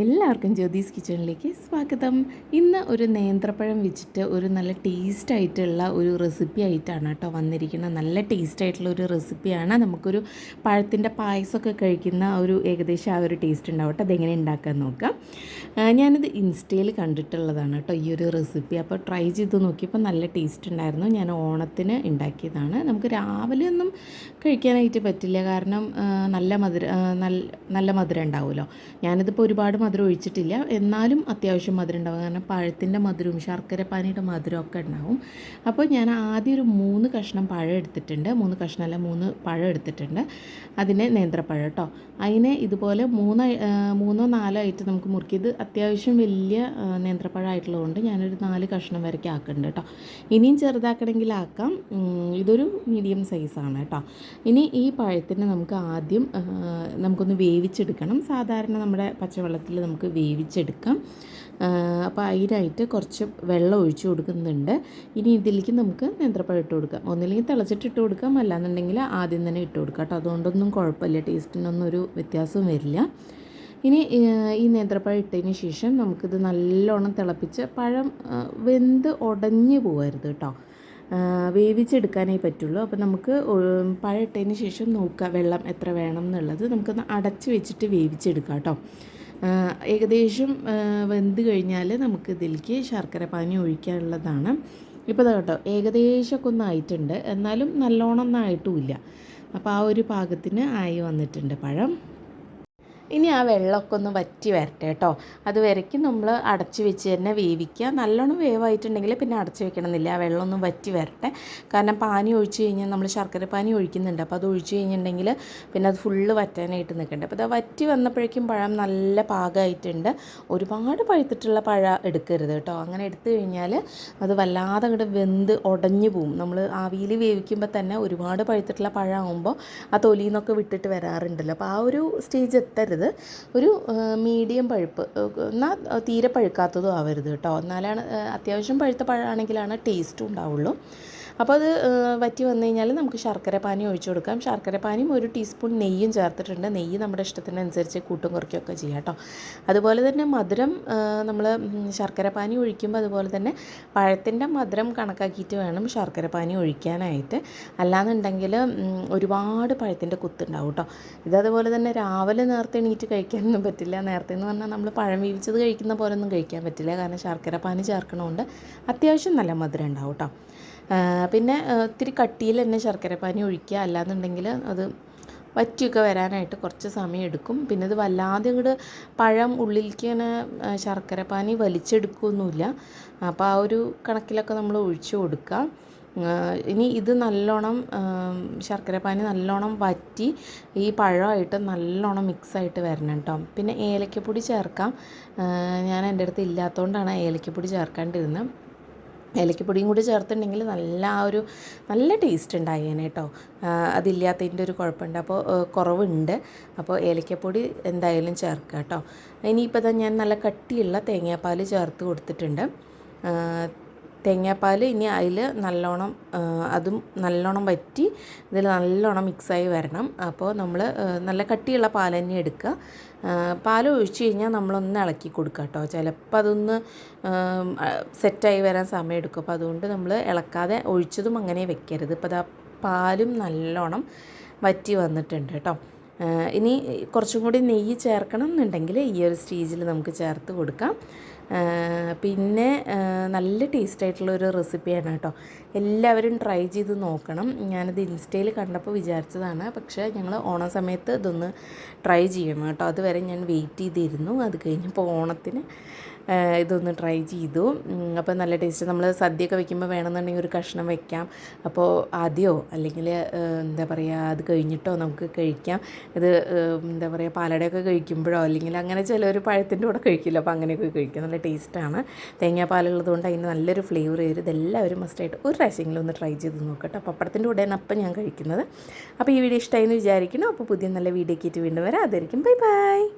എല്ലാവർക്കും ജ്യോതിസ് കിച്ചണിലേക്ക് സ്വാഗതം. ഇന്ന് ഒരു നേന്ത്രപ്പഴം വെച്ചിട്ട് ഒരു നല്ല ടേസ്റ്റ് ആയിട്ടുള്ള ഒരു റെസിപ്പി ആയിട്ടാണ് കേട്ടോ വന്നിരിക്കുന്നത്. നല്ല ടേസ്റ്റ് ആയിട്ടുള്ള ഒരു റെസിപ്പിയാണ് നമുക്കൊരു പഴത്തിന്റെ പായസമൊക്കെ കഴിക്കുന്ന ഒരു ഏകദേശം ആ ഒരു ടേസ്റ്റ് ഉണ്ടാവും കേട്ടോ. അതെങ്ങനെ ഉണ്ടാക്കാൻ നോക്കാം. ഞാനിത് ഇൻസ്റ്റയിൽ കണ്ടിട്ടുള്ളതാണ് കേട്ടോ ഈ ഒരു റെസിപ്പി അപ്പോൾ ട്രൈ ചെയ്ത് നോക്കിയപ്പോൾ നല്ല ടേസ്റ്റ് ഉണ്ടായിരുന്നു. ഞാൻ ഓണത്തിന് ഉണ്ടാക്കിയതാണ്. നമുക്ക് രാവിലെ ഒന്നും കഴിക്കാനായിട്ട് പറ്റില്ല. കാരണം നല്ല മധുര നല്ല മധുരം ഉണ്ടാവുമല്ലോ. ഞാനിതിപ്പോൾ ഒരുപാട് മധുരം ഒഴിച്ചിട്ടില്ല. എന്നാലും അത്യാവശ്യം മധുരം ഉണ്ടാവും. കാരണം പഴത്തിന്റെ മധുരവും ശർക്കര പാനിയുടെ മധുരവും ഒക്കെ ഉണ്ടാവും. അപ്പോൾ ഞാൻ ആദ്യം ഒരു മൂന്ന് കഷ്ണം പഴം എടുത്തിട്ടുണ്ട്. മൂന്ന് കഷ്ണം അല്ല മൂന്ന് പഴം എടുത്തിട്ടുണ്ട്. അതിനെ നേന്ത്രപ്പഴം കേട്ടോ. അതിനെ ഇതുപോലെ മൂന്ന് മൂന്നോ നാലോ ആയിട്ട് നമുക്ക് മുറുക്കി ഇത് അത്യാവശ്യം വലിയ നേന്ത്രപ്പഴമായിട്ടുള്ളതുകൊണ്ട് ഞാനൊരു നാല് കഷ്ണം വരയ്ക്ക് ആക്കുന്നുണ്ട് കേട്ടോ. ഇനിയും ചെറുതാക്കണമെങ്കിൽ ആക്കാം. ഇതൊരു മീഡിയം സൈസാണ് കേട്ടോ. ഇനി ഈ പഴത്തിന് നമുക്ക് ആദ്യം നമുക്കൊന്ന് വേവിച്ചെടുക്കണം. സാധാരണ നമ്മുടെ പച്ചവെള്ളത്തിൽ നമുക്ക് വേവിച്ചെടുക്കാം. അപ്പോൾ അതിനായിട്ട് കുറച്ച് വെള്ളം ഒഴിച്ച് കൊടുക്കുന്നുണ്ട്. ഇനി ഇതിലേക്ക് നമുക്ക് നേന്ത്രപ്പഴം ഇട്ട് കൊടുക്കാം. ഒന്നില്ലെങ്കിൽ തിളച്ചിട്ട് ഇട്ട് കൊടുക്കാം. അല്ലാന്നുണ്ടെങ്കിൽ ആദ്യം തന്നെ ഇട്ട് കൊടുക്കാം കേട്ടോ. അതുകൊണ്ടൊന്നും കുഴപ്പമില്ല. ടേസ്റ്റിനൊന്നും ഒരു വ്യത്യാസവും വരില്ല. ഇനി ഈ നേന്ത്രപ്പഴം ഇട്ടതിന് ശേഷം നമുക്കിത് നല്ലോണം തിളപ്പിച്ച് പഴം വെന്ത് ഉടഞ്ഞു പോകരുത് കേട്ടോ. വേവിച്ചെടുക്കാനേ പറ്റുള്ളൂ. അപ്പോൾ നമുക്ക് പഴം ഇട്ടതിന് ശേഷം നോക്കുക വെള്ളം എത്ര വേണം എന്നുള്ളത്. നമുക്കൊന്ന് അടച്ച് വെച്ചിട്ട് വേവിച്ചെടുക്കാം കേട്ടോ. ഏകദേശം വെന്ത് കഴിഞ്ഞാൽ നമുക്ക് ഇതിലേക്ക് ശർക്കര പാനി ഒഴിക്കാനുള്ളതാണ്. ഇപ്പോൾ കേട്ടോ ഏകദേശമൊക്കെ ഒന്നായിട്ടുണ്ട് എന്നാലും നല്ലോണം ഒന്നും ആയിട്ടുമില്ല. അപ്പോൾ ആ ഒരു പാകത്തിന് ആയി വന്നിട്ടുണ്ട് പഴം. ഇനി ആ വെള്ളമൊക്കെ ഒന്ന് വറ്റി വരട്ടെ കേട്ടോ. അത് വരയ്ക്കും. നമ്മൾ അടച്ചു വെച്ച് തന്നെ വേവിക്കുക. നല്ലോണം വേവായിട്ടുണ്ടെങ്കിൽ പിന്നെ അടച്ചു വെക്കണമെന്നില്ല. ആ വെള്ളം ഒന്ന് വറ്റി വരട്ടെ. കാരണം പാനി ഒഴിച്ചു കഴിഞ്ഞാൽ നമ്മൾ ശർക്കര പാനി ഒഴിക്കുന്നുണ്ട്. അപ്പോൾ അത് ഒഴിച്ചു കഴിഞ്ഞിട്ടുണ്ടെങ്കിൽ പിന്നെ അത് ഫുള്ള് വറ്റാനായിട്ട് നിൽക്കണ്ട. അപ്പോൾ അത് വറ്റി വന്നപ്പോഴേക്കും പഴം നല്ല പാകമായിട്ടുണ്ട്. ഒരുപാട് പഴുത്തിട്ടുള്ള പഴ എടുക്കരുത് കേട്ടോ. അങ്ങനെ എടുത്തു കഴിഞ്ഞാൽ അത് വല്ലാതെ അങ്ങോട്ട് വെന്ത് ഉടഞ്ഞു പോവും. നമ്മൾ ആവിയിൽ വേവിക്കുമ്പോൾ തന്നെ ഒരുപാട് പഴുത്തിട്ടുള്ള പഴമാകുമ്പോൾ ആ തൊലിയിൽ നിന്നൊക്കെ വിട്ടിട്ട് വരാറുണ്ടല്ലോ. അപ്പോൾ ആ ഒരു സ്റ്റേജ് എത്തരുത്. ഒരു മീഡിയം പഴുപ്പ് എന്നാൽ തീരെ പഴുക്കാത്തതും ആവരുത് കേട്ടോ. എന്നാലാണ് അത്യാവശ്യം പഴുത്ത പഴമാണെങ്കിലാണ് ടേസ്റ്റും ഉണ്ടാവുള്ളൂ. അപ്പോൾ അത് വറ്റി വന്നു കഴിഞ്ഞാൽ നമുക്ക് ശർക്കര പാനി ഒഴിച്ചു കൊടുക്കാം. ശർക്കര പാനിയും ഒരു ടീസ്പൂൺ നെയ്യും ചേർത്തിട്ടുണ്ട്. നെയ്യ് നമ്മുടെ ഇഷ്ടത്തിനനുസരിച്ച് കൂട്ടും കുറയ്ക്കുകയൊക്കെ ചെയ്യാം കേട്ടോ. അതുപോലെ തന്നെ മധുരം നമ്മൾ ശർക്കര പാനി ഒഴിക്കുമ്പോൾ അതുപോലെ തന്നെ പഴത്തിന്റെ മധുരം കണക്കാക്കിയിട്ട് വേണം ശർക്കര പാനി ഒഴിക്കാനായിട്ട്. അല്ലാന്നുണ്ടെങ്കിൽ ഒരുപാട് പഴത്തിന്റെ കുത്തുണ്ടാവും കേട്ടോ. ഇതതുപോലെ തന്നെ രാവിലെ നേരത്തെ എണീറ്റ് കഴിക്കാനൊന്നും പറ്റില്ല. നേരത്തെ എന്ന് പറഞ്ഞാൽ നമ്മൾ പഴം വീവിച്ചത് കഴിക്കുന്ന പോലെ ഒന്നും കഴിക്കാൻ പറ്റില്ല. കാരണം ശർക്കര പാനി ചേർക്കണമുണ്ട് അത്യാവശ്യം നല്ല മധുരം ഉണ്ടാവും കേട്ടോ. പിന്നെ ഒത്തിരി കട്ടിയിൽ തന്നെ ശർക്കരപ്പാനി ഒഴിക്കുക. അല്ലാന്നുണ്ടെങ്കിൽ അത് വറ്റിയൊക്കെ വരാനായിട്ട് കുറച്ച് സമയം എടുക്കും. പിന്നെ ഇത് വല്ലാതെ ഇങ്ങോട്ട് പഴം ഉള്ളിലേക്ക് ഇങ്ങനെ ശർക്കരപ്പാനി ശർക്കര പാനി വലിച്ചെടുക്കുകയൊന്നുമില്ല അപ്പോൾ ആ ഒരു കണക്കിലൊക്കെ നമ്മൾ ഒഴിച്ചു കൊടുക്കുക. ഇനി ഇത് നല്ലോണം ശർക്കരപ്പാനി ശർക്കര പാനി നല്ലോണം വറ്റി ഈ പഴമായിട്ട് നല്ലോണം മിക്സായിട്ട് വരണം കേട്ടോ. പിന്നെ ഏലക്കപ്പൊടി ചേർക്കാം. ഞാൻ എന്റെ അടുത്ത് ഇല്ലാത്തതുകൊണ്ടാണ് ഏലക്കപ്പൊടി ചേർക്കാണ്ടിരുന്നത്. ഏലക്കപ്പൊടിയും കൂടി ചേർത്തിട്ടുണ്ടെങ്കിൽ നല്ല ആ ഒരു നല്ല ടേസ്റ്റ് ഉണ്ടായേനെ കേട്ടോ അതില്ലാത്തതിന്റെ ഒരു കുഴപ്പമുണ്ട്. അപ്പോൾ കുറവുണ്ട്. അപ്പോൾ ഏലക്കപ്പൊടി എന്തായാലും ചേർക്കുക കേട്ടോ ഇനിയിപ്പോൾ ഞാൻ നല്ല കട്ടിയുള്ള തേങ്ങാപ്പാൽ ചേർത്ത് കൊടുത്തിട്ടുണ്ട്. തേങ്ങാപ്പാൽ ഇനി അതിൽ നല്ലോണം അതും നല്ലോണം വറ്റി ഇതിൽ നല്ലോണം മിക്സായി വരണം. അപ്പോൾ നമ്മൾ നല്ല കട്ടിയുള്ള പാൽ തന്നെ എടുക്കുക. പാൽ ഒഴിച്ച് കഴിഞ്ഞാൽ നമ്മളൊന്ന് ഇളക്കി കൊടുക്കുക കേട്ടോ. ചിലപ്പോൾ അതൊന്ന് സെറ്റായി വരാൻ സമയം എടുക്കും. അപ്പോൾ അതുകൊണ്ട് നമ്മൾ ഇളക്കാതെ ഒഴിച്ചതും അങ്ങനെ വെക്കരുത്. ഇപ്പോൾ അതാ പാലും നല്ലോണം വറ്റി വന്നിട്ടുണ്ട് കേട്ടോ. ഇനി കുറച്ചും കൂടി നെയ്യ് ചേർക്കണം എന്നുണ്ടെങ്കിൽ ഈ ഒരു സ്റ്റേജിൽ നമുക്ക് ചേർത്ത് കൊടുക്കാം. പിന്നെ നല്ല ടേസ്റ്റ് ആയിട്ടുള്ള ഒരു റെസിപ്പിയാണ് കേട്ടോ. എല്ലാവരും ട്രൈ ചെയ്ത് നോക്കണം. ഞാനത് ഇൻസ്റ്റയിൽ കണ്ടപ്പോൾ വിചാരിച്ചതാണ്. പക്ഷേ ഞങ്ങൾ ഓണ സമയത്ത് ഇതൊന്ന് ട്രൈ ചെയ്യണം കേട്ടോ. അതുവരെ ഞാൻ വെയിറ്റ് ചെയ്തിരുന്നു. അത് കഴിഞ്ഞപ്പോൾ ഓണത്തിന് ഇതൊന്ന് ട്രൈ ചെയ്തു. അപ്പോൾ നല്ല ടേസ്റ്റ്. നമ്മൾ സദ്യയൊക്കെ വെക്കുമ്പോൾ വേണമെന്നുണ്ടെങ്കിൽ ഒരു കഷ്ണം വെക്കാം. അപ്പോൾ ആദ്യമോ അല്ലെങ്കിൽ എന്താ പറയുക അത് കഴിഞ്ഞിട്ടോ നമുക്ക് കഴിക്കാം. ഇത് എന്താ പറയുക പാലടയൊക്കെ കഴിക്കുമ്പോഴോ അല്ലെങ്കിൽ അങ്ങനെ ചിലർ പഴത്തിന്റെ കൂടെ കഴിക്കില്ല. അപ്പോൾ അങ്ങനെയൊക്കെ കഴിക്കും. നല്ല ടേസ്റ്റാണ് തേങ്ങാപ്പാലുള്ളത് കൊണ്ട് അതിന് നല്ലൊരു ഫ്ലേവർ വരും ഇതെല്ലാവരും മസ്റ്റായിട്ട് ഒരു പ്രാവശ്യമെങ്കിലും ഒന്ന് ട്രൈ ചെയ്ത് നോക്കട്ടെ. പപ്പടത്തിന്റെ കൂടെയാണ് അപ്പം ഞാൻ കഴിക്കുന്നത്. അപ്പോൾ ഈ വീഡിയോ ഇഷ്ടമായി എന്ന് വിചാരിക്കണം അപ്പോൾ പുതിയ നല്ല വീഡിയോ കയറ്റി വീണ്ടും വരാം. അതായിരിക്കും ബൈ ബൈ.